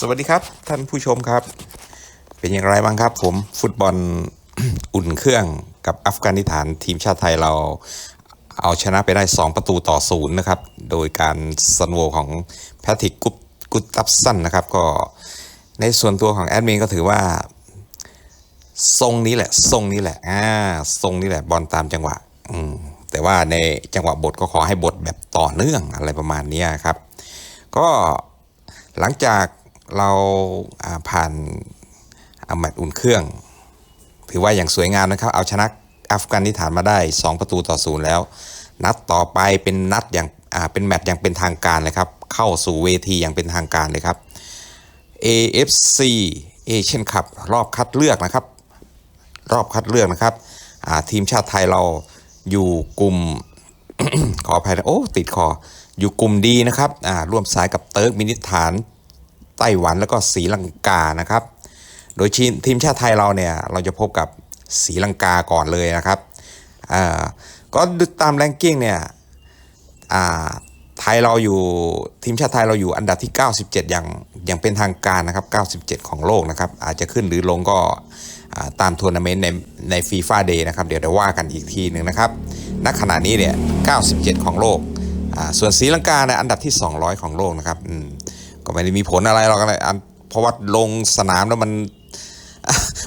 สวัสดีครับ ท่านผู้ชมครับ เป็นอย่างไรบ้างครับ ผมฟุตบอลอุ่นเครื่องกับอัฟกานิสถานทีมชาติไทยเราเอาชนะไปได้ 2 ประตูต่อศูนย์นะครับ โดยการซันโวของแพทริกกุปกุตตับสันนะครับ ก็ในส่วนตัวของแอดมินก็ถือว่า ทรงนี้แหละ ทรงนี้แหละอ่าทรงนี้แหละบอลตามจังหวะ อืมแต่ว่าในจังหวะบทก็ขอให้บทแบบต่อเนื่องอะไรประมาณนี้ครับ ก็หลังจาก เราผ่านอาแมตช์อุ่นเครื่อง ถือว่าอย่างสวยงามนะครับ เอาชนะอัฟกานิสถานมาได้ 2 ประตูต่อศูนย์แล้ว นัดต่อไปเป็นนัดอย่างเป็นแมตช์อย่างเป็นทางการเลยครับ เข้าสู่เวทีอย่างเป็นทางการเลยครับ AFC Asian Cup รอบคัดเลือกนะครับ รอบคัดเลือกนะครับทีมชาติไทยเราอยู่กลุ่มขออภัยนะโอ้ติดคออยู่กลุ่มดีนะครับร่วมสายกับเติร์กมินิสถาน ไต้หวันแล้วก็ศรีลังกานะครับ โดยทีมทีมชาติไทยเราเนี่ยเราจะพบกับศรีลังกาก่อนเลยนะครับก็ตามแรงกิ้งเนี่ยไทยเราอยู่ทีมชาติไทยเราอยู่อันดับที่ 97 อย่างอย่างเป็นทางการนะครับ 97 ของโลกนะครับ อาจจะขึ้นหรือลงก็ตามทัวร์นาเมนต์ในในฟีฟ่าเดย์นะครับเดี๋ยวเดี๋ยวว่ากันอีกทีหนึ่งนะครับณขณะนี้เนี่ย 97 ของโลก ส่วนศรีลังกาเนี่ยอันดับที่ 200 ของโลกนะครับอืม ก็ไม่ได้มีผลอะไรหรอกนะอันเพราะว่าลงสนามแล้วมัน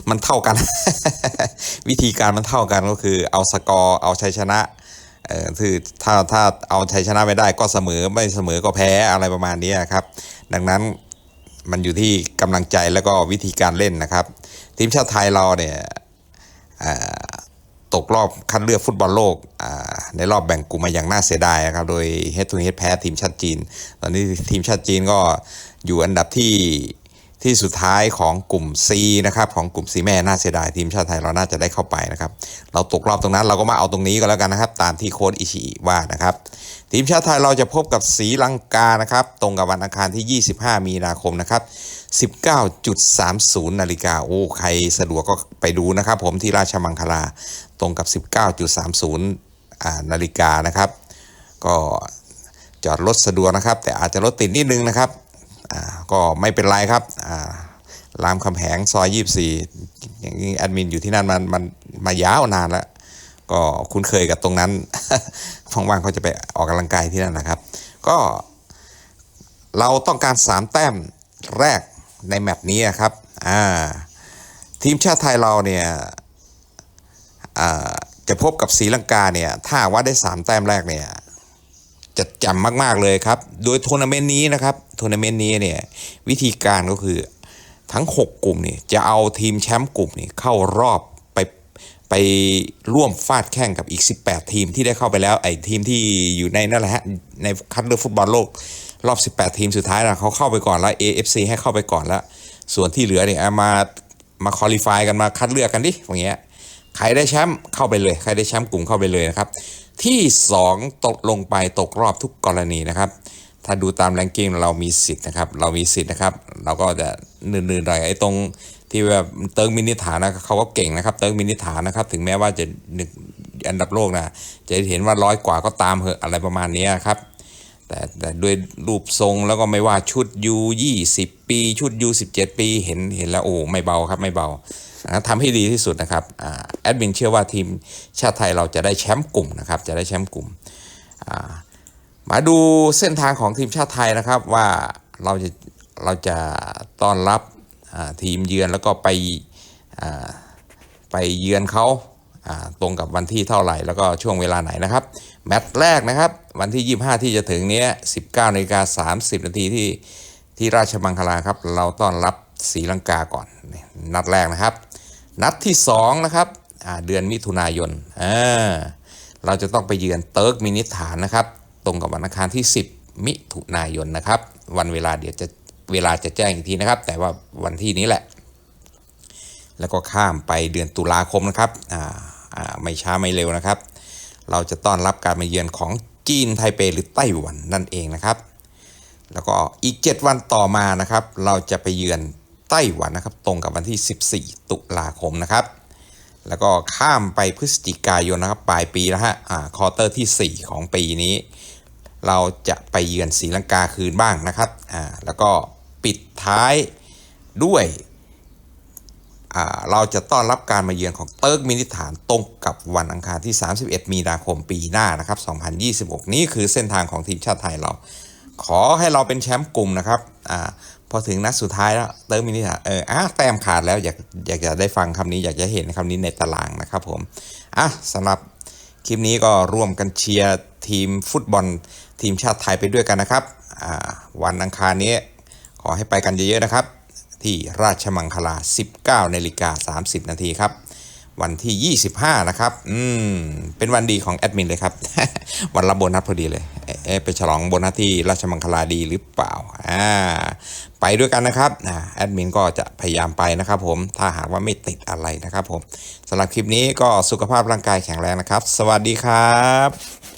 มันเท่ากัน วิธีการมันเท่ากันก็คือเอาสกอร์เอาชัยชนะเออคือถ้าถ้าเอาชัยชนะไม่ได้ก็เสมอไม่เสมอก็แพ้อะไรประมาณนี้ครับ ดังนั้นมันอยู่ที่กำลังใจแล้วก็วิธีการเล่นนะครับ ทีมชาติไทยเราเนี่ย ตกรอบคัดเลือกฟุตบอลโลกในรอบแบ่งกลุ่มมาอย่างน่าเสียดายครับ โดยเฮดทูเฮดแพ้ทีมชาติจีน ตอนนี้ทีมชาติจีนก็อยู่อันดับที่ที่สุดท้ายของกลุ่ม C นะครับของกลุ่ม C แม่น่าเสียดายทีมชาติไทยเราน่าจะได้เข้าไปนะครับ เราตกรอบตรงนั้นเราก็มาเอาตรงนี้ก็แล้วกันนะครับ ตามที่โค้ชอิชิว่านะครับ ทีมชาติไทยเราจะพบกับศรีลังกานะครับ ตรงกับวันอังคารที่ 25 มีนาคมนะครับ 19.30 นาฬิกาโอ้ใครสะดวกก็ไปดูนะครับผมที่ราชมังคลาตรงกับ 19.30อนาฬิกานะครับ ก็จอดรถสะดวกนะครับ แต่อาจจะรถติดนิดนึงนะครับก็ไม่เป็นไรครับรามคำแหงซอย 24 อย่างนี้แอดมินอยู่ที่นั่นมันมันมายาวนานแล้ว ก็คุ้นเคยกับตรงนั้นว่างๆเขาจะไปออกกำลังกายที่นั่นนะครับ ก็เราต้องการ 3 แต้มแรก ในแมตช์นี้ครับอ่าทีมชาติไทยเราเนี่ยอ่าจะพบกับศรีลังกาเนี่ยถ้าว่าได้ 3 แต้มแรกเนี่ยจะจำมาก ๆ เลยครับ โดยทัวร์นาเมนต์นี้นะครับทัวร์นาเมนต์นี้เนี่ยวิธีการก็คือทั้ง 6 กลุ่มเนี่ยจะเอาทีมแชมป์กลุ่มนี่เข้ารอบไปไปร่วมฟาดแข่งกับอีก 18 ทีมที่ได้เข้าไปแล้วไอ้ทีมที่อยู่ในนั่นแหละฮะในคัดเลือกฟุตบอลโลก รอบ 18 ทีมสุดท้ายนะเขาเข้าไปก่อนแล้ว AFC ให้เข้าไปก่อนแล้ว ส่วนที่เหลือเนี่ยมามาคอลี่ฟายกันมาคัดเลือกกันดิอย่างเงี้ยใครได้แชมป์เข้าไปเลยใครได้แชมป์กลุ่มเข้าไปเลยนะครับ ที่ 2 ตกลงไปตกรอบทุกกรณีนะครับถ้าดูตามแรงกิ้งเรามีสิทธิ์นะครับ เรามีสิทธิ์นะครับ เราก็จะนื่นๆหน่อยไอ้ตรงที่แบบเติร์กมินิฐานนะเขาก็เก่งนะครับ เติร์กมินิฐานนะครับ ถึงแม้ว่าจะอันดับโลกนะจะเห็นว่าร้อยกว่าก็ตามเหอะอะไรประมาณนี้ครับ แต่แต่ด้วยรูปทรงแล้วก็ไม่ว่าชุดยู20ปี ชุดยู17ปีเห็นเห็นแล้วโอ้ไม่เบาครับไม่เบาทำให้ดีที่สุดนะครับอแอดมินเชื่อว่าทีมชาติไทยเราจะได้แชมป์กลุ่มนะครับจะได้แชมป์กลุ่ม มาดูเส้นทางของทีมชาติไทยนะครับว่าเราจะเราจะต้อนรับทีมเยือนแล้วก็ไปไปเยือนเขา ตรงกับวันที่เท่าไหร่ แล้วก็ช่วงเวลาไหนนะครับ แมตช์แรกนะครับ วันที่ 25 ที่จะถึงเนี้ย19นาฬิกา30 นาทีที่ที่ราชมังคลาครับ เราต้อนรับศรีลังกาก่อน นัดแรกนะครับ นัดที่ 2 นะครับเดือนมิถุนายนอ่าเราจะต้องไปเยือนเติร์กมินิสถานนะครับ ตรงกับวันอังคารที่ 10 มิถุนายนนะครับ วันเวลาเดี๋ยวจะเวลาจะแจ้งอีกทีนะครับ แต่ว่าวันที่นี้แหละ แล้วก็ข้ามไปเดือนตุลาคมนะครับอ่า ไม่ช้าไม่เร็วนะครับ เราจะต้อนรับการมาเยือนของจีนไทเปหรือไต้หวันนั่นเองนะครับ แล้วก็อีก 7 วันต่อมานะครับ เราจะไปเยือนไต้หวันนะครับ ตรงกับวันที่ 14 ตุลาคมนะครับ แล้วก็ข้ามไปพฤศจิกายนนะครับปลายปีนะฮะอ่าคอเตอร์ที่ 4 ของปีนี้ เราจะไปเยือนศรีลังกาคืนบ้างนะครับอ่าแล้วก็ปิดท้ายด้วย เราจะต้อนรับการมาเยือนของเติร์กมินิสถานตรงกับวันอังคารที่ 31 มีนาคมปีหน้านะครับ 2026 นี้คือเส้นทางของทีมชาติไทยเรา ขอให้เราเป็นแชมป์กลุ่มนะครับอพอถึงนัดสุดท้ายแล้วเติร์กมินิสถานเอออะแต้มขาดแล้วอยากอยากจะได้ฟังคำนี้อยากจะเห็นคำนี้ในตารางนะครับผมอะสำหรับคลิปนี้ก็ร่วมกันเชียร์ทีมฟุตบอลทีมชาติไทยไปด้วยกันนะครับวันอังคารนี้ขอให้ไปกันเยอะๆนะครับ ที่ราชมังคลา 19นาฬิกา30 นาทีครับ วันที่ 25 นะครับ อืม เป็นวันดีของแอดมินเลยครับ วันรับโบนัสพอดีเลย เอ๊ะไปฉลองโบนัสที่ราชมังคลาดีหรือเปล่า อ่า ไปด้วยกันนะครับ อ่า แอดมินก็จะพยายามไปนะครับผม ถ้าหากว่าไม่ติดอะไรนะครับผมสำหรับคลิปนี้ก็สุขภาพร่างกายแข็งแรงนะครับ สวัสดีครับ